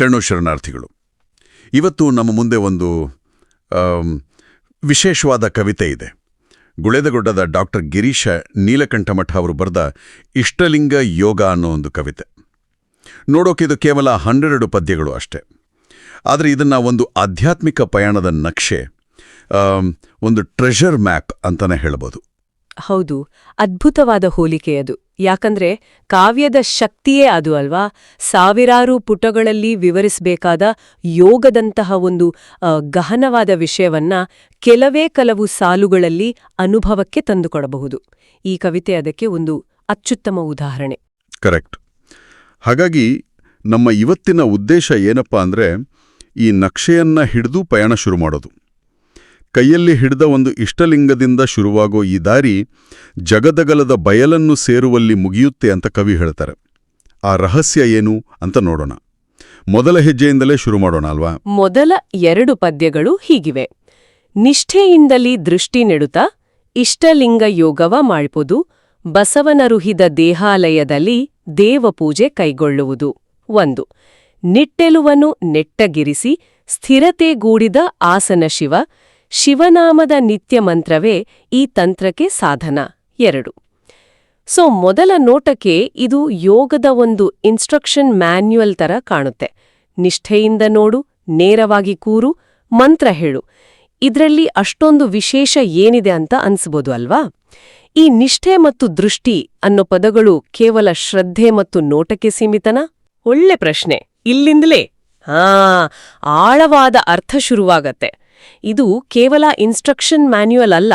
ಶರಣು ಶರಣಾರ್ಥಿಗಳು, ಇವತ್ತು ನಮ್ಮ ಮುಂದೆ ಒಂದು ವಿಶೇಷವಾದ ಕವಿತೆ ಇದೆ. ಗುಳೆದಗೊಡ್ಡದ ಡಾಕ್ಟರ್ ಗಿರೀಶ ನೀಲಕಂಠಮಠ ಅವರು ಬರೆದ ಇಷ್ಟಲಿಂಗ ಯೋಗ ಅನ್ನೋ ಒಂದು ಕವಿತೆ. ನೋಡೋಕೆ ಇದು ಕೇವಲ ಹನ್ನೆರಡು ಪದ್ಯಗಳು ಅಷ್ಟೇ. ಆದರೆ ಇದನ್ನು ಒಂದು ಆಧ್ಯಾತ್ಮಿಕ ಪಯಣದ ನಕ್ಷೆ ಒಂದು ಟ್ರೆಷರ್ ಮ್ಯಾಪ್ ಅಂತಲೇ ಹೇಳ್ಬೋದು. ಹೌದು, ಅದ್ಭುತವಾದ ಹೋಲಿಕೆ ಅದು. ಯಾಕಂದ್ರೆ, ಕಾವ್ಯದ ಶಕ್ತಿಯೇ ಅದು ಅಲ್ವಾ? ಸಾವಿರಾರು ಪುಟಗಳಲ್ಲಿ ವಿವರಿಸಬೇಕಾದ ಯೋಗದಂತಹ ಒಂದು ಗಹನವಾದ ವಿಷಯವನ್ನ ಕೆಲವೇ ಕೆಲವು ಸಾಲುಗಳಲ್ಲಿ ಅನುಭವಕ್ಕೆ ತಂದುಕೊಡಬಹುದು. ಈ ಕವಿತೆ ಅದಕ್ಕೆ ಒಂದು ಅತ್ಯುತ್ತಮ ಉದಾಹರಣೆ. ಕರೆಕ್ಟ್. ಹಾಗಾಗಿ, ನಮ್ಮ ಇವತ್ತಿನ ಉದ್ದೇಶ ಏನಪ್ಪಾ ಅಂದ್ರೆ, ಈ ನಕ್ಷೆಯನ್ನ ಹಿಡಿದು ಪಯಣ ಶುರು ಮಾಡೋದು. ಕೈಯಲ್ಲಿ ಹಿಡಿದ ಒಂದು ಇಷ್ಟಲಿಂಗದಿಂದ ಶುರುವಾಗೋ ಈ ದಾರಿ ಜಗದಗಲದ ಬಯಲನ್ನು ಸೇರುವಲ್ಲಿ ಮುಗಿಯುತ್ತೆ ಅಂತ ಕವಿ ಹೇಳ್ತಾರೆ. ಆ ರಹಸ್ಯ ಏನು ಅಂತ ನೋಡೋಣ. ಮೊದಲ ಹೆಜ್ಜೆಯಿಂದಲೇ ಶುರು ಮಾಡೋಣ ಅಲ್ವಾ? ಮೊದಲ ಎರಡು ಪದ್ಯಗಳು ಹೀಗಿವೆ. ನಿಷ್ಠೆಯಿಂದಲಿ ದೃಷ್ಟಿ ನೆಡುತ್ತ ಇಷ್ಟಲಿಂಗ ಯೋಗವ ಮಾಡ್ಬೋದು ಬಸವನರುಹಿದ ದೇಹಾಲಯದಲ್ಲಿ ದೇವಪೂಜೆ ಕೈಗೊಳ್ಳುವುದು. ಒಂದು, ನಿಟ್ಟೆಲುವನು ನೆಟ್ಟಗಿರಿಸಿ ಸ್ಥಿರತೆಗೂಡಿದ ಆಸನ ಶಿವ ಶಿವನಾಮದ ನಿತ್ಯ ಮಂತ್ರವೇ ಈ ತಂತ್ರಕ್ಕೆ ಸಾಧನ. ಎರಡು. ಸೊ, ಮೊದಲ ನೋಟಕ್ಕೆ ಇದು ಯೋಗದ ಒಂದು ಇನ್ಸ್ಟ್ರಕ್ಷನ್ ಮ್ಯಾನ್ಯುಯಲ್ ತರ ಕಾಣುತ್ತೆ. ನಿಷ್ಠೆಯಿಂದ ನೋಡು, ನೇರವಾಗಿ ಕೂರು, ಮಂತ್ರ ಹೇಳು. ಇದರಲ್ಲಿ ಅಷ್ಟೊಂದು ವಿಶೇಷ ಏನಿದೆ ಅಂತ ಅನ್ಸ್ಬೋದು ಅಲ್ವಾ? ಈ ನಿಷ್ಠೆ ಮತ್ತು ದೃಷ್ಟಿ ಅನ್ನೋ ಪದಗಳು ಕೇವಲ ಶ್ರದ್ಧೆ ಮತ್ತು ನೋಟಕ್ಕೆ ಸೀಮಿತನಾ? ಒಳ್ಳೆ ಪ್ರಶ್ನೆ. ಇಲ್ಲಿಂದಲೇ. ಹಾ, ಆಳವಾದ ಅರ್ಥ ಶುರುವಾಗತ್ತೆ. ಇದು ಕೇವಲ ಇನ್ಸ್ಟ್ರಕ್ಷನ್ ಮ್ಯಾನ್ಯುಯಲ್ ಅಲ್ಲ,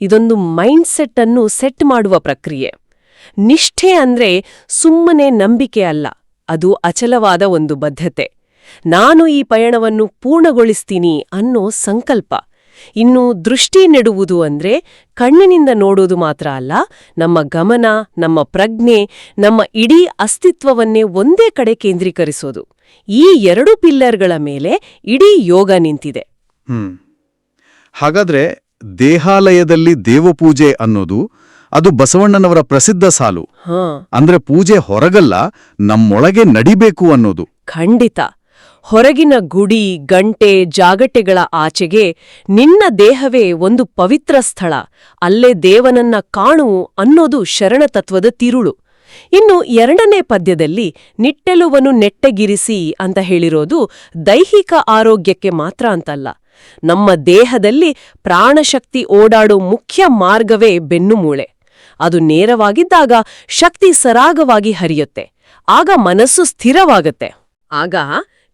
ಇದೊಂದು ಮೈಂಡ್ಸೆಟ್ ಅನ್ನು ಸೆಟ್ ಮಾಡುವ ಪ್ರಕ್ರಿಯೆ. ನಿಷ್ಠೆ ಅಂದ್ರೆ ಸುಮ್ಮನೆ ನಂಬಿಕೆ ಅಲ್ಲ, ಅದು ಅಚಲವಾದ ಒಂದು ಬದ್ಧತೆ. ನಾನು ಈ ಪಯಣವನ್ನು ಪೂರ್ಣಗೊಳಿಸ್ತೀನಿ ಅನ್ನೋ ಸಂಕಲ್ಪ. ಇನ್ನು ದೃಷ್ಟಿ ನೆಡುವುದು ಅಂದ್ರೆ ಕಣ್ಣಿನಿಂದ ನೋಡೋದು ಮಾತ್ರ ಅಲ್ಲ, ನಮ್ಮ ಗಮನ, ನಮ್ಮ ಪ್ರಜ್ಞೆ, ನಮ್ಮ ಇಡೀ ಅಸ್ತಿತ್ವವನ್ನೇ ಒಂದೇ ಕಡೆ ಕೇಂದ್ರೀಕರಿಸೋದು. ಈ ಎರಡು ಪಿಲ್ಲರ್ಗಳ ಮೇಲೆ ಇಡೀ ಯೋಗ ನಿಂತಿದೆ. ಹ್ಮ್. ಹಾಗಾದ್ರೆ ದೇಹಾಲಯದಲ್ಲಿ ದೇವಪೂಜೆ ಅನ್ನೋದು ಅದು ಬಸವಣ್ಣನವರ ಪ್ರಸಿದ್ಧ ಸಾಲು. ಹಾ. ಅಂದ್ರೆ ಪೂಜೆ ಹೊರಗಲ್ಲ ನಮ್ಮೊಳಗೆ ನಡಿಬೇಕು ಅನ್ನೋದು. ಖಂಡಿತ. ಹೊರಗಿನ ಗುಡಿ ಗಂಟೆ ಜಾಗಟೆಗಳ ಆಚೆಗೆ ನಿನ್ನ ದೇಹವೇ ಒಂದು ಪವಿತ್ರ ಸ್ಥಳ. ಅಲ್ಲೇ ದೇವನನ್ನ ಕಾಣು ಅನ್ನೋದು ಶರಣತತ್ವದ ತಿರುಳು. ಇನ್ನು ಎರಡನೇ ಪದ್ಯದಲ್ಲಿ ನಿಟ್ಟೆಲುವನು ನೆಟ್ಟೆಗಿರಿಸಿ ಅಂತ ಹೇಳಿರೋದು ದೈಹಿಕ ಆರೋಗ್ಯಕ್ಕೆ ಮಾತ್ರ ಅಂತಲ್ಲ. ನಮ್ಮ ದೇಹದಲ್ಲಿ ಪ್ರಾಣಶಕ್ತಿ ಓಡಾಡೋ ಮುಖ್ಯ ಮಾರ್ಗವೇ ಬೆನ್ನುಮೂಳೆ ಅದು ನೇರವಾಗಿದ್ದಾಗ ಶಕ್ತಿ ಸರಾಗವಾಗಿ ಹರಿಯುತ್ತೆ. ಆಗ ಮನಸ್ಸು ಸ್ಥಿರವಾಗುತ್ತೆ. ಆಗ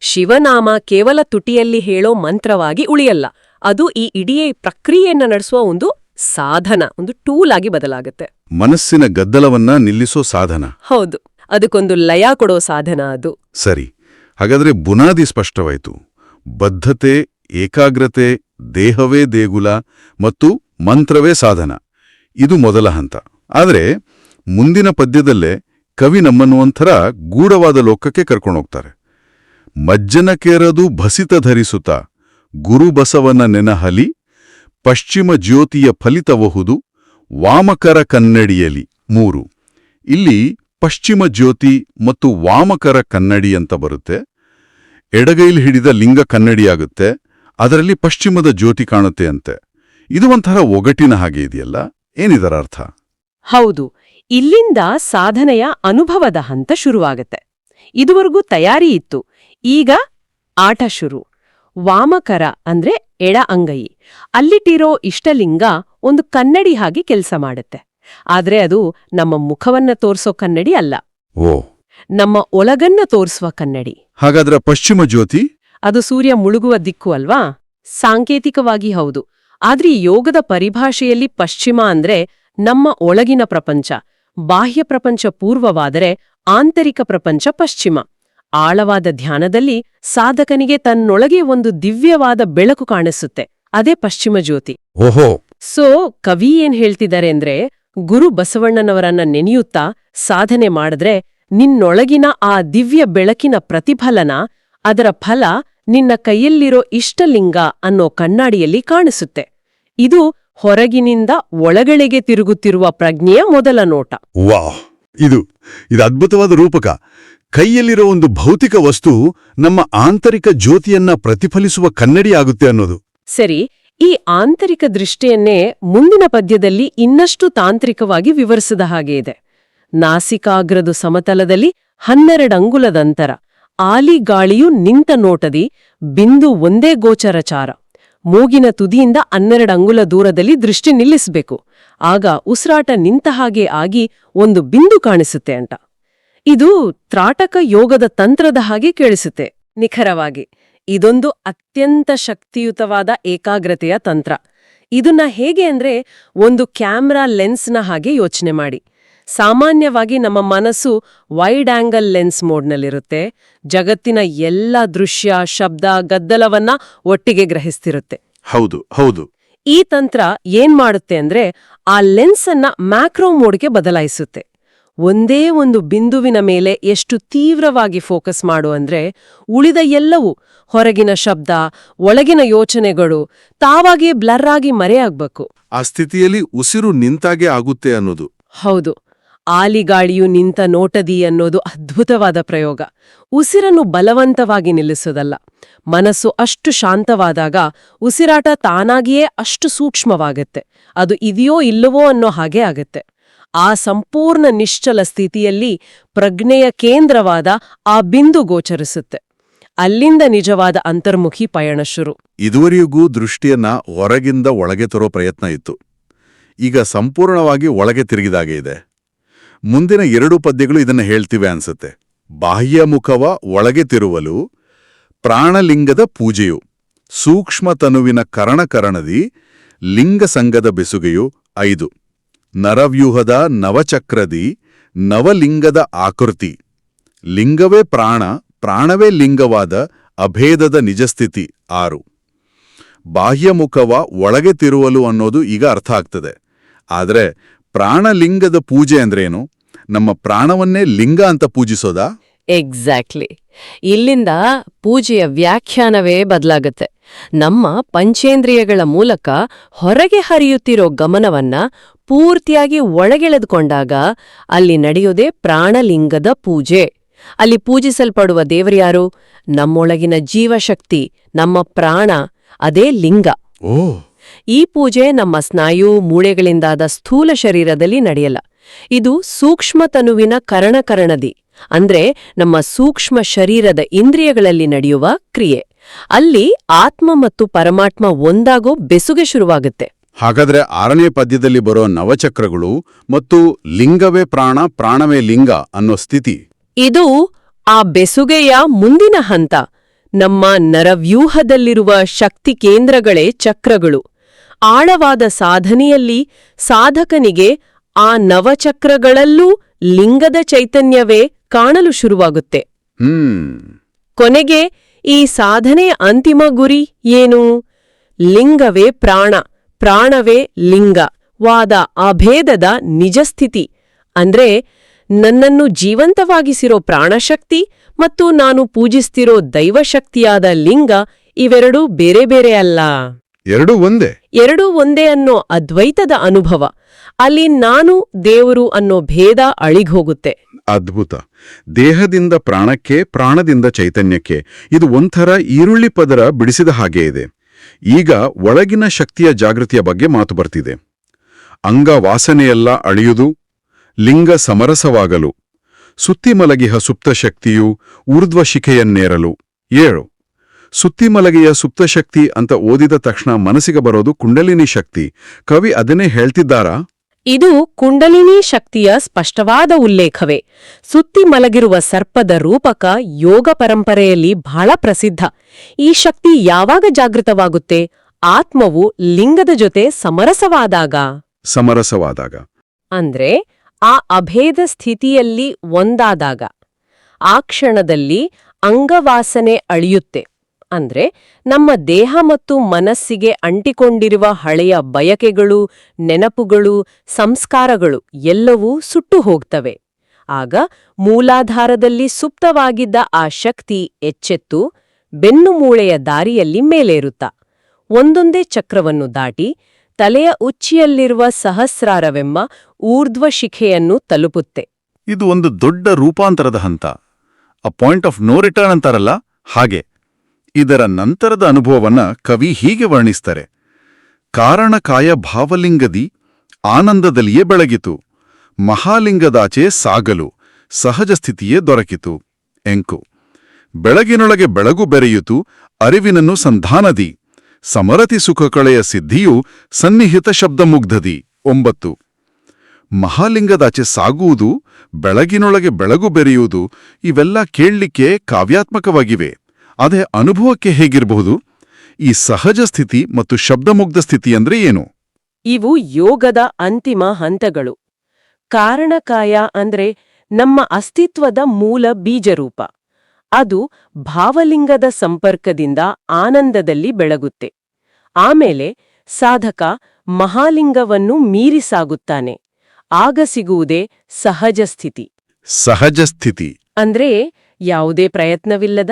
ಶಿವನಾಮ ಕೇವಲ ತುಟಿಯಲ್ಲಿ ಹೇಳೋ ಮಂತ್ರವಾಗಿ ಉಳಿಯಲ್ಲ. ಅದು ಈ ಇಡೀ ಪ್ರಕ್ರಿಯೆಯನ್ನ ನಡೆಸುವ ಒಂದು ಸಾಧನ ಒಂದು ಟೂಲ್ ಆಗಿ ಬದಲಾಗುತ್ತೆ. ಮನಸ್ಸಿನ ಗದ್ದಲವನ್ನ ನಿಲ್ಲಿಸೋ ಸಾಧನ. ಹೌದು. ಅದಕ್ಕೊಂದು ಲಯ ಕೊಡೋ ಸಾಧನ ಅದು. ಸರಿ. ಹಾಗಾದ್ರೆ ಬುನಾದಿ ಸ್ಪಷ್ಟವಾಯಿತು. ಬದ್ಧತೆ ಏಕಾಗ್ರತೆ, ದೇಹವೇ ದೇಗುಲ ಮತ್ತು ಮಂತ್ರವೇ ಸಾಧನ. ಇದು ಮೊದಲ ಹಂತ. ಆದರೆ, ಮುಂದಿನ ಪದ್ಯದಲ್ಲೇ ಕವಿ ನಮ್ಮನ್ನು ಒಂಥರ ಗೂಢವಾದ ಲೋಕಕ್ಕೆ ಕರ್ಕೊಂಡೋಗ್ತಾರೆ ಮಜ್ಜನ ಕೇರದು ಭಸಿತ ಧರಿಸುತ್ತ ಗುರುಬಸವನ ನೆನಹಲಿ, ಪಶ್ಚಿಮ ಜ್ಯೋತಿಯ ಫಲಿತಬಹುದು ವಾಮಕರ ಕನ್ನಡಿಯಲಿ ಮೂರು. ಇಲ್ಲಿ ಪಶ್ಚಿಮ ಜ್ಯೋತಿ ಮತ್ತು ವಾಮಕರ ಕನ್ನಡಿ ಅಂತ ಬರುತ್ತೆ. ಎಡಗೈಲಿ ಹಿಡಿದ ಲಿಂಗ ಕನ್ನಡಿಯಾಗುತ್ತೆ. ಅದರಲ್ಲಿ ಪಶ್ಚಿಮದ ಜ್ಯೋತಿ ಕಾಣುತ್ತೆ ಅಂತೆ. ಇದು ಒಂಥರ ಒಗಟಿನ ಹಾಗೆ ಇದೆಯಲ್ಲ? ಏನಿದರ ಅರ್ಥ ಹೌದು. ಇಲ್ಲಿಂದ ಸಾಧನೆಯ ಅನುಭವದ ಹಂತ ಶುರುವಾಗತ್ತೆ. ಇದುವರೆಗೂ ತಯಾರಿ ಇತ್ತು. ಈಗ ಆಟ ಶುರು. ವಾಮಕರ ಅಂದ್ರೆ ಎಡ ಅಂಗೈ. ಅಲ್ಲಿಟ್ಟಿರೋ ಇಷ್ಟಲಿಂಗ ಒಂದು ಕನ್ನಡಿ ಹಾಗೆ ಕೆಲಸ ಮಾಡುತ್ತೆ. ಆದ್ರೆ ಅದು ನಮ್ಮ ಮುಖವನ್ನ ತೋರಿಸೋ ಕನ್ನಡಿ ಅಲ್ಲ. ಓ. ನಮ್ಮ ಒಳಗನ್ನ ತೋರಿಸುವ ಕನ್ನಡಿ. ಹಾಗಾದ್ರೆ ಪಶ್ಚಿಮ ಜ್ಯೋತಿ? ಅದು ಸೂರ್ಯ ಮುಳುಗುವ ದಿಕ್ಕು ಅಲ್ವಾ? ಸಾಂಕೇತಿಕವಾಗಿ ಹೌದು. ಆದ್ರೆ ಯೋಗದ ಪರಿಭಾಷೆಯಲ್ಲಿ ಪಶ್ಚಿಮ ಅಂದ್ರೆ ನಮ್ಮ ಒಳಗಿನ ಪ್ರಪಂಚ. ಬಾಹ್ಯ ಪ್ರಪಂಚ ಪೂರ್ವವಾದರೆ ಆಂತರಿಕ ಪ್ರಪಂಚ ಪಶ್ಚಿಮ. ಆಳವಾದ ಧ್ಯಾನದಲ್ಲಿ ಸಾಧಕನಿಗೆ ತನ್ನೊಳಗೆ ಒಂದು ದಿವ್ಯವಾದ ಬೆಳಕು ಕಾಣಿಸುತ್ತೆ. ಅದೇ ಪಶ್ಚಿಮ ಜ್ಯೋತಿ. ಓಹೋ! ಸೊ ಕವಿ ಏನ್ ಹೇಳ್ತಿದ್ದಾರೆ ಅಂದ್ರೆ ಗುರು ಬಸವಣ್ಣನವರನ್ನ ನೆನೆಯುತ್ತಾ ಸಾಧನೆ ಮಾಡಿದ್ರೆ ನಿನ್ನೊಳಗಿನ ಆ ದಿವ್ಯ ಬೆಳಕಿನ ಪ್ರತಿಫಲನ ಅದರ ಫಲ ನಿನ್ನ ಕೈಯಲ್ಲಿರೋ ಇಷ್ಟಲಿಂಗ ಅನ್ನೋ ಕಣ್ಣಾಡಿಯಲ್ಲಿ ಕಾಣಿಸುತ್ತೆ. ಇದು ಹೊರಗಿನಿಂದ ಒಳಗಡೆಗೆ ತಿರುಗುತ್ತಿರುವ ಪ್ರಜ್ಞೆಯ ಮೊದಲ ನೋಟ. ವಾಹ್! ಇದು ಇದು ಅದ್ಭುತವಾದ ರೂಪಕ. ಕೈಯಲ್ಲಿರೋ ಒಂದು ಭೌತಿಕ ವಸ್ತು ನಮ್ಮ ಆಂತರಿಕ ಜ್ಯೋತಿಯನ್ನ ಪ್ರತಿಫಲಿಸುವ ಕನ್ನಡಿಯಾಗುತ್ತೆ ಅನ್ನೋದು. ಸರಿ ಈ ಆಂತರಿಕ ದೃಷ್ಟಿಯನ್ನೇ ಮುಂದಿನ ಪದ್ಯದಲ್ಲಿ ಇನ್ನಷ್ಟು ತಾಂತ್ರಿಕವಾಗಿ ವಿವರಿಸಿದ ಹಾಗೆ ಇದೆ. ನಾಸಿಕಾಗ್ರದು ಸಮತಲದಲ್ಲಿ ಹನ್ನೆರಡಂಗುಲದಂತರ ಆಲಿ ಗಾಳಿಯು ನಿಂತ ನೋಟದಿ ಬಿಂದು ಒಂದೇ ಗೋಚರಚಾರ. ಮೂಗಿನ ತುದಿಯಿಂದ ಹನ್ನೆರಡು ಅಂಗುಲ ದೂರದಲ್ಲಿ ದೃಷ್ಟಿ ನಿಲ್ಲಿಸಬೇಕು. ಆಗ ಉಸಿರಾಟ ನಿಂತ ಹಾಗೆ ಆಗಿ ಒಂದು ಬಿಂದು ಕಾಣಿಸುತ್ತೆ ಅಂತ. ಇದು ತ್ರಾಟಕ ಯೋಗದ ತಂತ್ರದ ಹಾಗೆ ಕೇಳಿಸುತ್ತೆ. ನಿಖರವಾಗಿ, ಇದೊಂದು ಅತ್ಯಂತ ಶಕ್ತಿಯುತವಾದ ಏಕಾಗ್ರತೆಯ ತಂತ್ರ. ಇದನ್ನ ಹೇಗೆ ಅಂದ್ರೆ ಒಂದು ಕ್ಯಾಮ್ರಾ ಲೆನ್ಸ್ನ ಹಾಗೆ ಯೋಚನೆ ಮಾಡಿ. ಸಾಮಾನ್ಯವಾಗಿ ನಮ್ಮ ಮನಸ್ಸು ವೈಡ್ ಆಂಗಲ್ ಲೆನ್ಸ್ ಮೋಡ್ನಲ್ಲಿರುತ್ತೆ ಜಗತ್ತಿನ ಎಲ್ಲ ದೃಶ್ಯ ಶಬ್ದ ಗದ್ದಲವನ್ನ ಒಟ್ಟಿಗೆ ಗ್ರಹಿಸ್ತಿರುತ್ತೆ. ಹೌದು ಹೌದು. ಈ ತಂತ್ರ ಏನ್ ಮಾಡುತ್ತೆ ಅಂದ್ರೆ ಆ ಲೆನ್ಸ್ ಅನ್ನ ಮ್ಯಾಕ್ರೋ ಮೋಡ್ಗೆ ಬದಲಾಯಿಸುತ್ತೆ. ಒಂದೇ ಒಂದು ಬಿಂದುವಿನ ಮೇಲೆ ಎಷ್ಟು ತೀವ್ರವಾಗಿ ಫೋಕಸ್ ಮಾಡು ಅಂದ್ರೆ ಉಳಿದ ಎಲ್ಲವೂ ಹೊರಗಿನ ಶಬ್ದ ಒಳಗಿನ ಯೋಚನೆಗಳು ತಾವಾಗಿಯೇ ಬ್ಲರ್ ಆಗಿ ಮರೆಯಾಗ್ಬೇಕು. ಆ ಸ್ಥಿತಿಯಲ್ಲಿ ಉಸಿರು ನಿಂತಾಗೆ ಆಗುತ್ತೆ ಅನ್ನೋದು. ಹೌದು. ಆಲಿಗಾಳಿಯು ನಿಂತ ನೋಟದಿ ಅನ್ನೋದು ಅದ್ಭುತವಾದ ಪ್ರಯೋಗ. ಉಸಿರನ್ನು ಬಲವಂತವಾಗಿ ನಿಲ್ಲಿಸೋದಲ್ಲ. ಮನಸ್ಸು ಅಷ್ಟು ಶಾಂತವಾದಾಗ ಉಸಿರಾಟ ತಾನಾಗಿಯೇ ಅಷ್ಟು ಸೂಕ್ಷ್ಮವಾಗತ್ತೆ. ಅದು ಇದೆಯೋ ಇಲ್ಲವೋ ಅನ್ನೋ ಹಾಗೆ ಆಗತ್ತೆ. ಆ ಸಂಪೂರ್ಣ ನಿಶ್ಚಲ ಸ್ಥಿತಿಯಲ್ಲಿ ಪ್ರಜ್ಞೆಯ ಕೇಂದ್ರವಾದ ಆ ಬಿಂದು ಗೋಚರಿಸುತ್ತೆ. ಅಲ್ಲಿಂದ ನಿಜವಾದ ಅಂತರ್ಮುಖಿ ಪಯಣ ಶುರು. ಇದುವರೆಗೂ ದೃಷ್ಟಿಯನ್ನ ಹೊರಗಿಂದ ಒಳಗೆ ತರೋ ಪ್ರಯತ್ನ ಇತ್ತು. ಈಗ ಸಂಪೂರ್ಣವಾಗಿ ಒಳಗೆ ತಿರುಗಿದಾಗೆ ಇದೆ. ಮುಂದಿನ ಎರಡು ಪದ್ಯಗಳು ಇದನ್ನ ಹೇಳ್ತಿವೆ ಅನ್ಸುತ್ತೆ. ಬಾಹ್ಯಮುಖವ ಒಳಗೆ ತಿರುವಲು, ಪ್ರಾಣಲಿಂಗದ ಪೂಜೆಯು, ಸೂಕ್ಷ್ಮ ತನುವಿನ ಕರಣಕರಣದಿ ಲಿಂಗಸಂಗದ ಬೆಸುಗೆಯು, ಐದು. ನರವ್ಯೂಹದ ನವಚಕ್ರದಿ, ನವಲಿಂಗದ ಆಕೃತಿ. ಲಿಂಗವೇ ಪ್ರಾಣ, ಪ್ರಾಣವೇ ಲಿಂಗವಾದ ಅಭೇದದ ನಿಜಸ್ಥಿತಿ, ಆರು. ಬಾಹ್ಯಮುಖವ ಒಳಗೆ ತಿರುವಲು ಅನ್ನೋದು ಈಗ ಅರ್ಥ ಆಗ್ತದೆ. ಆದರೆ ಪ್ರಾಣಲಿಂಗದ ಪೂಜೆ ಅಂದ್ರೇನು? ನಮ್ಮ ಪ್ರಾಣವನ್ನೇ ಲಿಂಗ ಅಂತ ಪೂಜಿಸೋದಾ? ಎಕ್ಸಾಕ್ಟ್ಲಿ ಇಲ್ಲಿಂದ ಪೂಜೆಯ ವ್ಯಾಖ್ಯಾನವೇ ಬದಲಾಗತ್ತೆ. ನಮ್ಮ ಪಂಚೇಂದ್ರಿಯಗಳ ಮೂಲಕ ಹೊರಗೆ ಹರಿಯುತ್ತಿರೋ ಗಮನವನ್ನ ಪೂರ್ತಿಯಾಗಿ ಒಳಗೆಳೆದುಕೊಂಡಾಗ ಅಲ್ಲಿ ನಡೆಯೋದೇ ಪ್ರಾಣಲಿಂಗದ ಪೂಜೆ. ಅಲ್ಲಿ ಪೂಜಿಸಲ್ಪಡುವ ದೇವರ್ಯಾರು ನಮ್ಮೊಳಗಿನ ಜೀವಶಕ್ತಿ ನಮ್ಮ ಪ್ರಾಣ ಅದೇ ಲಿಂಗ. ಓ. ಈ ಪೂಜೆ ನಮ್ಮ ಸ್ನಾಯು ಮೂಳೆಗಳಿಂದಾದ ಸ್ಥೂಲ ಶರೀರದಲ್ಲಿ ನಡೆಯಲ್ಲ. ಇದು ಸೂಕ್ಷ್ಮತನುವಿನ ಕರಣಕರಣದಿ ಅಂದ್ರೆ ನಮ್ಮ ಸೂಕ್ಷ್ಮ ಶರೀರದ ಇಂದ್ರಿಯಗಳಲ್ಲಿ ನಡೆಯುವ ಕ್ರಿಯೆ. ಅಲ್ಲಿ ಆತ್ಮ ಮತ್ತು ಪರಮಾತ್ಮ ಒಂದಾಗೋ ಬೆಸುಗೆ ಶುರುವಾಗುತ್ತೆ. ಹಾಗಾದ್ರೆ ಆರನೇ ಪದ್ಯದಲ್ಲಿ ಬರೋ ನವಚಕ್ರಗಳು ಮತ್ತು ಲಿಂಗವೇ ಪ್ರಾಣ ಪ್ರಾಣವೇ ಲಿಂಗ ಅನ್ನೋ ಸ್ಥಿತಿ. ಇದು ಆ ಬೆಸುಗೆಯ ಮುಂದಿನ ಹಂತ. ನಮ್ಮ ನರವ್ಯೂಹದಲ್ಲಿರುವ ಶಕ್ತಿ ಕೇಂದ್ರಗಳೇ ಚಕ್ರಗಳು. ಆಳವಾದ ಸಾಧನೆಯಲ್ಲಿ ಸಾಧಕನಿಗೆ ಆ ನವಚಕ್ರಗಳಲ್ಲೂ ಲಿಂಗದ ಚೈತನ್ಯವೇ ಕಾಣಲು ಶುರುವಾಗುತ್ತೆ. ಕೊನೆಗೆ ಈ ಸಾಧನೆಯ ಅಂತಿಮ ಗುರಿ ಏನು? ಲಿಂಗವೇ ಪ್ರಾಣ ಪ್ರಾಣವೇ ಲಿಂಗ ವಾದ ಅಭೇದದ ನಿಜಸ್ಥಿತಿ. ಅಂದ್ರೆ ನನ್ನನ್ನು ಜೀವಂತವಾಗಿಸಿರೋ ಪ್ರಾಣಶಕ್ತಿ ಮತ್ತು ನಾನು ಪೂಜಿಸ್ತಿರೋ ದೈವಶಕ್ತಿಯಾದ ಲಿಂಗ ಇವೆರಡೂ ಬೇರೆ ಬೇರೆ ಅಲ್ಲ. ಎರಡೂ ಒಂದೇ. ಎರಡೂ ಒಂದೇ ಅನ್ನೋ ಅದ್ವೈತದ ಅನುಭವ. ಅಲ್ಲಿ ನಾನು ದೇವರು ಅನ್ನೋ ಭೇದ ಅಳಿಗ್ಹೋಗುತ್ತೆ ಅದ್ಭುತ. ದೇಹದಿಂದ ಪ್ರಾಣಕ್ಕೆ ಪ್ರಾಣದಿಂದ ಚೈತನ್ಯಕ್ಕೆ ಇದು ಒಂಥರ ಈರುಳ್ಳಿ ಪದರ ಬಿಡಿಸಿದ ಹಾಗೆ ಇದೆ. ಈಗ ಒಳಗಿನ ಶಕ್ತಿಯ ಜಾಗೃತಿಯ ಬಗ್ಗೆ ಮಾತು ಬರ್ತಿದೆ. ಅಂಗ ವಾಸನೆಯೆಲ್ಲ ಅಳಿಯುದು ಲಿಂಗ ಸಮರಸವಾಗಲು ಸುತ್ತಿ ಮಲಗಿಹ ಸುಪ್ತ ಶಕ್ತಿಯು ಊರ್ಧ್ವ ಶಿಖೆಯನ್ನೇರಲು. ಏಳು. ಸುತ್ತಿ ಮಲಗಿಯ ಸುಪ್ತಶಕ್ತಿ ಅಂತ ಓದಿದ ತಕ್ಷಣ ಮನಸ್ಸಿಗೆ ಬರೋದು ಕುಂಡಲಿನಿ ಶಕ್ತಿ. ಕವಿ ಅದನ್ನೇ ಹೇಳ್ತಿದ್ದಾರಾ? ಇದು ಕುಂಡಲಿನಿ ಶಕ್ತಿಯ ಸ್ಪಷ್ಟವಾದ ಉಲ್ಲೇಖವೇ. ಸುತ್ತಿ ಮಲಗಿರುವ ಸರ್ಪದ ರೂಪಕ ಯೋಗ ಪರಂಪರೆಯಲ್ಲಿ ಬಹಳ ಪ್ರಸಿದ್ಧ. ಈ ಶಕ್ತಿ ಯಾವಾಗ ಜಾಗೃತವಾಗುತ್ತೆ? ಆತ್ಮವು ಲಿಂಗದ ಜೊತೆ ಸಮರಸವಾದಾಗ. ಸಮರಸವಾದಾಗ. ಅಂದ್ರೆ ಆ ಅಭೇದ ಸ್ಥಿತಿಯಲ್ಲಿ ಒಂದಾದಾಗ. ಆ ಕ್ಷಣದಲ್ಲಿ ಅಂಗವಾಸನೆ ಅಳಿಯುತ್ತೆ. ಅಂದ್ರೆ ನಮ್ಮ ದೇಹ ಮತ್ತು ಮನಸ್ಸಿಗೆ ಅಂಟಿಕೊಂಡಿರುವ ಹಳೆಯ ಬಯಕೆಗಳು, ನೆನಪುಗಳು, ಸಂಸ್ಕಾರಗಳು ಎಲ್ಲವೂ ಸುಟ್ಟು ಹೋಗ್ತವೆ. ಆಗ ಮೂಲಾಧಾರದಲ್ಲಿ ಸುಪ್ತವಾಗಿದ್ದ ಆ ಶಕ್ತಿ ಎಚ್ಚೆತ್ತು, ಬೆನ್ನು ಮೂಳೆಯ ದಾರಿಯಲ್ಲಿ ಮೇಲೇರುತ್ತಾ. ಒಂದೊಂದೇ ಚಕ್ರವನ್ನು ದಾಟಿ ತಲೆಯ ಉಚ್ಚಿಯಲ್ಲಿರುವ ಸಹಸ್ರಾರವೆಂಬ ಊರ್ಧ್ವ ಶಿಖೆಯನ್ನು ತಲುಪುತ್ತೆ. ಇದು ಒಂದು ದೊಡ್ಡ ರೂಪಾಂತರದ ಹಂತ. A point of no return ಅಂತಾರಲ್ಲ? ಹಾಗೆ. ಇದರ ನಂತರದ ಅನುಭವವನ್ನ ಕವಿ ಹೀಗೆ ವರ್ಣಿಸ್ತಾರೆ. ಕಾರಣಕಾಯ ಭಾವಲಿಂಗದಿ ಆನಂದದಲ್ಲಿಯೇ ಬೆಳಗಿತು. ಮಹಾಲಿಂಗದಾಚೆ ಸಾಗಲು ಸಹಜ ಸ್ಥಿತಿಯೇ ದೊರಕಿತು. ಎಂಕು. ಬೆಳಗಿನೊಳಗೆ ಬೆಳಗು ಬೆರೆಯಿತು ಅರಿವಿನನ್ನು ಸಂಧಾನದಿ. ಸಮರತಿ ಸುಖ ಕಳೆಯ ಸಿದ್ಧಿಯು ಸನ್ನಿಹಿತ ಶಬ್ದಮುಗ್ಧದಿ. ಒಂಬತ್ತು. ಮಹಾಲಿಂಗದಾಚೆ ಸಾಗುವುದು, ಬೆಳಗಿನೊಳಗೆ ಬೆಳಗು ಬೆರೆಯುವುದು ಇವೆಲ್ಲ ಕೇಳಲಿಕ್ಕೆ ಕಾವ್ಯಾತ್ಮಕವಾಗಿವೆ. ಅದೇ ಅನುಭವಕ್ಕೆ ಹೇಗಿರಬಹುದು? ಈ ಸಹಜ ಸ್ಥಿತಿ ಮತ್ತು ಶಬ್ದಮುಗ್ಧ ಸ್ಥಿತಿ ಅಂದ್ರೆ ಏನು? ಇವು ಯೋಗದ ಅಂತಿಮ ಹಂತಗಳು. ಕಾರಣಕಾಯ ಅಂದ್ರೆ ನಮ್ಮ ಅಸ್ತಿತ್ವದ ಮೂಲ ಬೀಜರೂಪ. ಅದು ಭಾವಲಿಂಗದ ಸಂಪರ್ಕದಿಂದ ಆನಂದದಲ್ಲಿ ಬೆಳಗುತ್ತೆ. ಆಮೇಲೆ ಸಾಧಕ ಮಹಾಲಿಂಗವನ್ನು ಮೀರಿ ಸಾಗುತ್ತಾನೆ. ಆಗ ಸಿಗುವುದೇ ಸಹಜ ಸ್ಥಿತಿ. ಸಹಜ ಸ್ಥಿತಿ. ಅಂದ್ರೆ ಯಾವುದೇ ಪ್ರಯತ್ನವಿಲ್ಲದ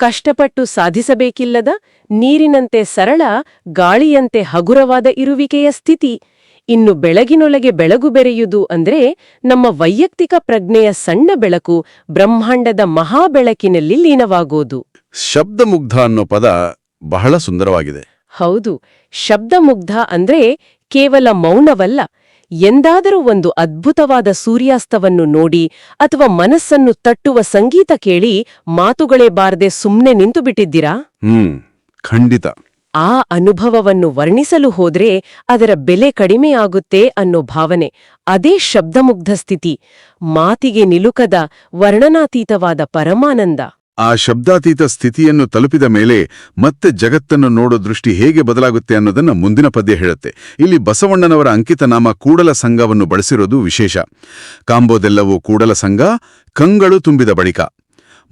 ಕಷ್ಟಪಟ್ಟು ಸಾಧಿಸಬೇಕಿಲ್ಲದ ನೀರಿನಂತೆ ಸರಳ ಗಾಳಿಯಂತೆ ಹಗುರವಾದ ಇರುವಿಕೆಯ ಸ್ಥಿತಿ. ಇನ್ನು ಬೆಳಗಿನೊಳಗೆ ಬೆಳಗು ಬೆರೆಯುವುದು ಅಂದ್ರೆ ನಮ್ಮ ವೈಯಕ್ತಿಕ ಪ್ರಜ್ಞೆಯ ಸಣ್ಣ ಬೆಳಕು ಬ್ರಹ್ಮಾಂಡದ ಮಹಾ ಬೆಳಕಿನಲ್ಲಿ ಲೀನವಾಗೋದು. ಶಬ್ದಮುಗ್ಧ ಅನ್ನೋ ಪದ ಬಹಳ ಸುಂದರವಾಗಿದೆ. ಹೌದು ಶಬ್ದಮುಗ್ಧ ಅಂದ್ರೆ ಕೇವಲ ಮೌನವಲ್ಲ ಎಂದಾದರೂ ಒಂದು ಅದ್ಭುತವಾದ ಸೂರ್ಯಾಸ್ತವನ್ನು ನೋಡಿ ಅಥವಾ ಮನಸ್ಸನ್ನು ತಟ್ಟುವ ಸಂಗೀತ ಕೇಳಿ ಮಾತುಗಳೇ ಬಾರದೆ ಸುಮ್ನೆ ನಿಂತು ಬಿಟ್ಟಿದ್ದೀರಾ ಹ್ಮ್ ಖಂಡಿತ. ಆ ಅನುಭವವನ್ನು ವರ್ಣಿಸಲು ಹೋದ್ರೆ ಅದರ ಬೆಲೆ ಕಡಿಮೆಯಾಗುತ್ತೆ ಅನ್ನೋ ಭಾವನೆ ಅದೇ ಶಬ್ದಮುಗ್ಧ ಸ್ಥಿತಿ ಮಾತಿಗೆ ನಿಲುಕದ ವರ್ಣನಾತೀತವಾದ ಪರಮಾನಂದ. ಆ ಶಬ್ದಾತೀತ ಸ್ಥಿತಿಯನ್ನು ತಲುಪಿದ ಮೇಲೆ ಮತ್ತೆ ಜಗತ್ತನ್ನು ನೋಡೋ ದೃಷ್ಟಿ ಹೇಗೆ ಬದಲಾಗುತ್ತೆ ಅನ್ನೋದನ್ನ ಮುಂದಿನ ಪದ್ಯ ಹೇಳುತ್ತೆ. ಇಲ್ಲಿ ಬಸವಣ್ಣನವರ ಅಂಕಿತನಾಮ ಕೂಡಲ ಸಂಘವನ್ನು ಬಳಸಿರೋದು ವಿಶೇಷ. ಕಾಂಬೋದೆಲ್ಲವೂ ಕೂಡಲ ಸಂಘ, ಕಂಗಳು ತುಂಬಿದ ಬಳಿಕ.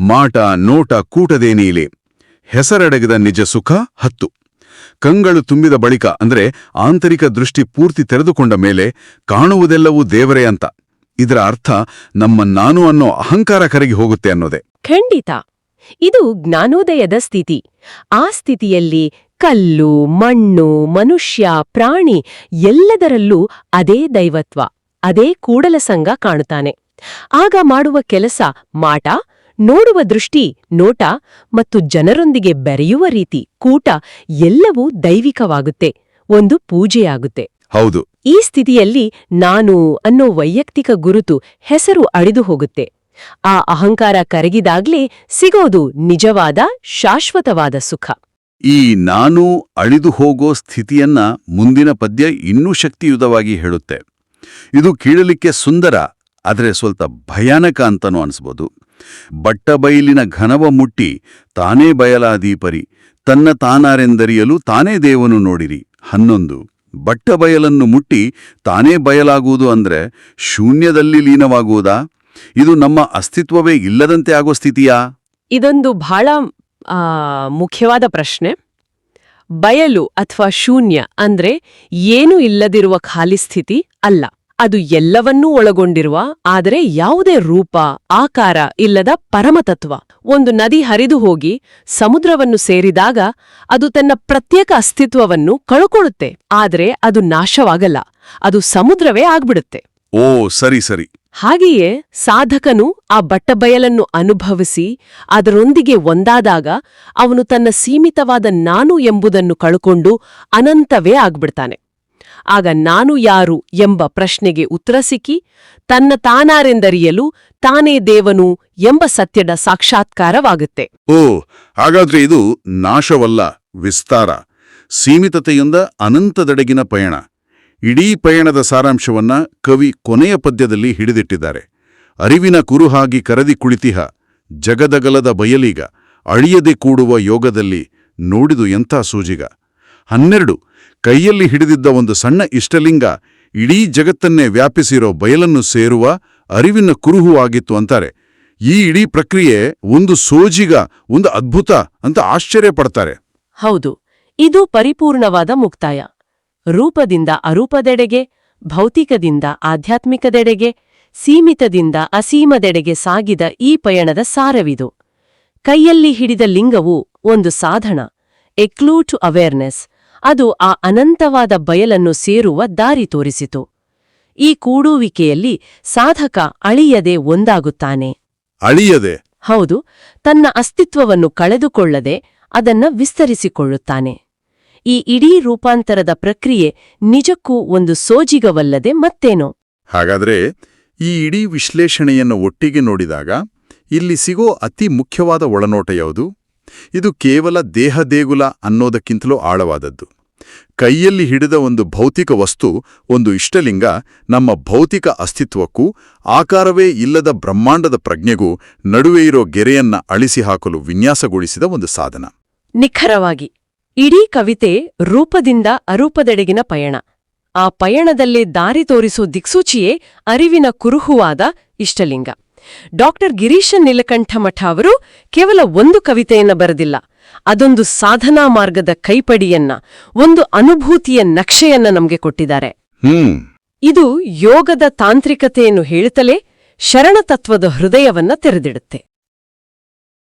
ಮಾಟ, ನೋಟ ಕೂಟದೇನೀಲೆ ಹೆಸರಡಗಿದ ನಿಜ ಸುಖ, ಹತ್ತು. ಕಂಗಳು ತುಂಬಿದ ಬಳಿಕ ಅಂದ್ರೆ ಆಂತರಿಕ ದೃಷ್ಟಿ ಪೂರ್ತಿ ತೆರೆದುಕೊಂಡ ಮೇಲೆ ಕಾಣುವುದೆಲ್ಲವೂ ದೇವರೇ ಅಂತ. ಇದರ ಅರ್ಥ ನಮ್ಮ ನಾನು ಅನ್ನೋ ಅಹಂಕಾರ ಕರಗಿ ಹೋಗುತ್ತೆ ಅನ್ನೋದೇ. ಖಂಡಿತ. ಇದು ಜ್ಞಾನೋದಯದ ಸ್ಥಿತಿ. ಆ ಸ್ಥಿತಿಯಲ್ಲಿ ಕಲ್ಲು ಮಣ್ಣು ಮನುಷ್ಯ ಪ್ರಾಣಿ ಎಲ್ಲದರಲ್ಲೂ ಅದೇ ದೈವತ್ವ ಅದೇ ಕೂಡಲ ಸಂಘ ಕಾಣುತ್ತಾನೆ. ಆಗ ಮಾಡುವ ಕೆಲಸ ಮಾಟ ನೋಡುವ ದೃಷ್ಟಿ ನೋಟ ಮತ್ತು ಜನರೊಂದಿಗೆ ಬೆರೆಯುವ ರೀತಿ ಕೂಟ ಎಲ್ಲವೂ ದೈವಿಕವಾಗುತ್ತೆ ಒಂದು ಪೂಜೆಯಾಗುತ್ತೆ. ಹೌದು. ಈ ಸ್ಥಿತಿಯಲ್ಲಿ ನಾನು ಅನ್ನೋ ವೈಯಕ್ತಿಕ ಗುರುತು ಹೆಸರು ಅಳಿದು ಹೋಗುತ್ತೆ. ಆ ಅಹಂಕಾರ ಕರಗಿದಾಗ್ಲೇ ಸಿಗೋದು ನಿಜವಾದ ಶಾಶ್ವತವಾದ ಸುಖ. ಈ ನಾನು ಅಳಿದು ಹೋಗೋ ಸ್ಥಿತಿಯನ್ನ ಮುಂದಿನ ಪದ್ಯ ಇನ್ನೂ ಶಕ್ತಿಯುತವಾಗಿ ಹೇಳುತ್ತೆ. ಇದು ಕೀಳಲಿಕ್ಕೆ ಸುಂದರ, ಆದರೆ ಸ್ವಲ್ಪ ಭಯಾನಕ ಅಂತನೂ ಅನಿಸ್ಬೋದು. ಬಟ್ಟಬೈಲಿನ ಘನವ ಮುಟ್ಟಿ, ತಾನೇ ಬಯಲಾದೀಪರಿ ತನ್ನ ತಾನಾರೆಂದರಿಯಲು ತಾನೇ ದೇವನು ನೋಡಿರಿ. ಹನ್ನೊಂದು ಬಟ್ಟಬಯಲನ್ನು ಮುಟ್ಟಿ ತಾನೇ ಬಯಲಾಗುವುದು ಅಂದ್ರೆ ಶೂನ್ಯದಲ್ಲಿ ಲೀನವಾಗುವುದಾ? ಇದು ನಮ್ಮ ಅಸ್ತಿತ್ವವೇ ಇಲ್ಲದಂತೆ ಆಗೋ ಸ್ಥಿತಿಯಾ? ಇದೊಂದು ಬಹಳ ಆ, ಮುಖ್ಯವಾದ ಪ್ರಶ್ನೆ. ಬಯಲು ಅಥವಾ ಶೂನ್ಯ ಅಂದ್ರೆ ಏನೂ ಇಲ್ಲದಿರುವ ಖಾಲಿ ಸ್ಥಿತಿ ಅಲ್ಲ. ಅದು ಎಲ್ಲವನ್ನೂ ಒಳಗೊಂಡಿರುವ ಆದರೆ ಯಾವುದೇ ರೂಪ ಆಕಾರ ಇಲ್ಲದ ಪರಮತತ್ವ. ಒಂದು ನದಿ ಹರಿದು ಹೋಗಿ ಸಮುದ್ರವನ್ನು ಸೇರಿದಾಗ ಅದು ತನ್ನ ಪ್ರತ್ಯೇಕ ಅಸ್ತಿತ್ವವನ್ನು ಕಳ್ಕೊಳ್ಳುತ್ತೆ. ಆದರೆ ಅದು ನಾಶವಾಗಲ್ಲ. ಅದು ಸಮುದ್ರವೇ ಆಗ್ಬಿಡುತ್ತೆ. ಓ ಸರಿ ಸರಿ. ಹಾಗೆಯೇ ಸಾಧಕನು ಆ ಬಟ್ಟಬಯಲನ್ನು ಅನುಭವಿಸಿ ಅದರೊಂದಿಗೆ ಒಂದಾದಾಗ ಅವನು ತನ್ನ ಸೀಮಿತವಾದ ನಾನು ಎಂಬುದನ್ನು ಕಳುಕೊಂಡು ಅನಂತವೇ ಆಗ್ಬಿಡ್ತಾನೆ. ಆಗ ನಾನು ಯಾರು ಎಂಬ ಪ್ರಶ್ನೆಗೆ ಉತ್ತರ ಸಿಕ್ಕಿ, ತನ್ನ ತಾನಾರೆಂದರಿಯಲು ತಾನೇ ದೇವನು ಎಂಬ ಸತ್ಯದ ಸಾಕ್ಷಾತ್ಕಾರವಾಗುತ್ತೆ. ಓ, ಹಾಗಾದ್ರೆ ಇದು ನಾಶವಲ್ಲ, ವಿಸ್ತಾರ, ಸೀಮಿತತೆಯಿಂದ ಅನಂತದೆಡೆಗಿನ ಪಯಣ. ಇಡೀ ಪಯಣದ ಸಾರಾಂಶವನ್ನ ಕವಿ ಕೊನೆಯ ಪದ್ಯದಲ್ಲಿ ಹಿಡಿದಿಟ್ಟಿದ್ದಾರೆ. ಅರಿವಿನ ಕುರುಹಾಗಿ ಕರದಿ ಕುಳಿತಿಹ, ಜಗದಗಲದ ಬಯಲೀಗ, ಅಳಿಯದೆ ಕೂಡುವ ಯೋಗದಲ್ಲಿ ನೋಡಿದು ಎಂಥ ಸೂಜಿಗ. ಹನ್ನೆರಡು, ಕೈಯಲ್ಲಿ ಹಿಡಿದಿದ್ದ ಒಂದು ಸಣ್ಣ ಇಷ್ಟಲಿಂಗ ಇಡೀ ಜಗತ್ತನ್ನೇ ವ್ಯಾಪಿಸಿರೋ ಬಯಲನ್ನು ಸೇರುವ ಅರಿವಿನ ಕುರುಹು ಆಗಿತ್ತು ಅಂತಾರೆ. ಈ ಇಡೀ ಪ್ರಕ್ರಿಯೆ ಒಂದು ಸೋಜಿಗ, ಒಂದು ಅದ್ಭುತ ಅಂತ ಆಶ್ಚರ್ಯ ಪಡ್ತಾರೆ ಹೌದು, ಇದು ಪರಿಪೂರ್ಣವಾದ ಮುಕ್ತಾಯ. ರೂಪದಿಂದ ಅರೂಪದೆಡೆಗೆ ಭೌತಿಕದಿಂದ ಆಧ್ಯಾತ್ಮಿಕದೆಡೆಗೆ ಸೀಮಿತದಿಂದ ಅಸೀಮದೆಡೆಗೆ ಸಾಗಿದ ಈ ಪಯಣದ ಸಾರವಿದು. ಕೈಯಲ್ಲಿ ಹಿಡಿದ ಲಿಂಗವು ಒಂದು ಸಾಧನ ಎಕ್ಲೂ ಟು ಅವೇರ್ನೆಸ್ ಅದು ಆ ಅನಂತವಾದ ಬಯಲನ್ನು ಸೇರುವ ದಾರಿ ತೋರಿಸಿತು. ಈ ಕೂಡುವಿಕೆಯಲ್ಲಿ ಸಾಧಕ ಅಳಿಯದೆ ಒಂದಾಗುತ್ತಾನೆ. ಅಳಿಯದೆ? ಹೌದು ತನ್ನ ಅಸ್ತಿತ್ವವನ್ನು ಕಳೆದುಕೊಳ್ಳದೆ ಅದನ್ನ ವಿಸ್ತರಿಸಿಕೊಳ್ಳುತ್ತಾನೆ. ಈ ಇಡೀ ರೂಪಾಂತರದ ಪ್ರಕ್ರಿಯೆ ನಿಜಕ್ಕೂ ಒಂದು ಸೋಜಿಗವಲ್ಲದೆ ಮತ್ತೇನೋ? ಹಾಗಾದ್ರೆ ಈ ಇಡೀ ವಿಶ್ಲೇಷಣೆಯನ್ನು ಒಟ್ಟಿಗೆ ನೋಡಿದಾಗ ಇಲ್ಲಿ ಸಿಗೋ ಅತಿ ಮುಖ್ಯವಾದ ಒಳನೋಟ ಯಾವುದು? ಇದು ಕೇವಲ ದೇಹದೇಗುಲ ಅನ್ನೋದಕ್ಕಿಂತಲೂ ಆಳವಾದದ್ದು. ಕೈಯಲ್ಲಿ ಹಿಡಿದ ಒಂದು ಭೌತಿಕ ವಸ್ತು ಒಂದು ಇಷ್ಟಲಿಂಗ ನಮ್ಮ ಭೌತಿಕ ಅಸ್ತಿತ್ವಕ್ಕೂ ಆಕಾರವೇ ಇಲ್ಲದ ಬ್ರಹ್ಮಾಂಡದ ಪ್ರಜ್ಞೆಗೂ ನಡುವೆ ಇರೋ ಗೆರೆಯನ್ನ ಅಳಿಸಿ ಹಾಕಲು ವಿನ್ಯಾಸಗೊಳಿಸಿದ ಒಂದು ಸಾಧನ. ನಿಖರವಾಗಿ. ಇಡೀ ಕವಿತೆ ರೂಪದಿಂದ ಅರೂಪದೆಡೆಗಿನ ಪಯಣ. ಆ ಪಯಣದಲ್ಲಿ ದಾರಿ ತೋರಿಸೋ ದಿಕ್ಸೂಚಿಯೇ ಅರಿವಿನ ಕುರುಹುವಾದ ಇಷ್ಟಲಿಂಗ. ಡಾಕ್ಟರ್ ಗಿರೀಶ ನೀಲಕಂಠಮಠ ಅವರು ಕೇವಲ ಒಂದು ಕವಿತೆಯನ್ನ ಬರೆದಿಲ್ಲ ಅದೊಂದು ಸಾಧನಾ ಮಾರ್ಗದ ಕೈಪಡಿಯನ್ನ ಒಂದು ಅನುಭೂತಿಯ ನಕ್ಷೆಯನ್ನ ನಮಗೆ ಕೊಟ್ಟಿದ್ದಾರೆ. ಇದು ಯೋಗದ ತಾಂತ್ರಿಕತೆಯನ್ನು ಹೇಳುತ್ತಲೇ ಶರಣತತ್ವದ ಹೃದಯವನ್ನ ತೆರೆದಿಡುತ್ತೆ.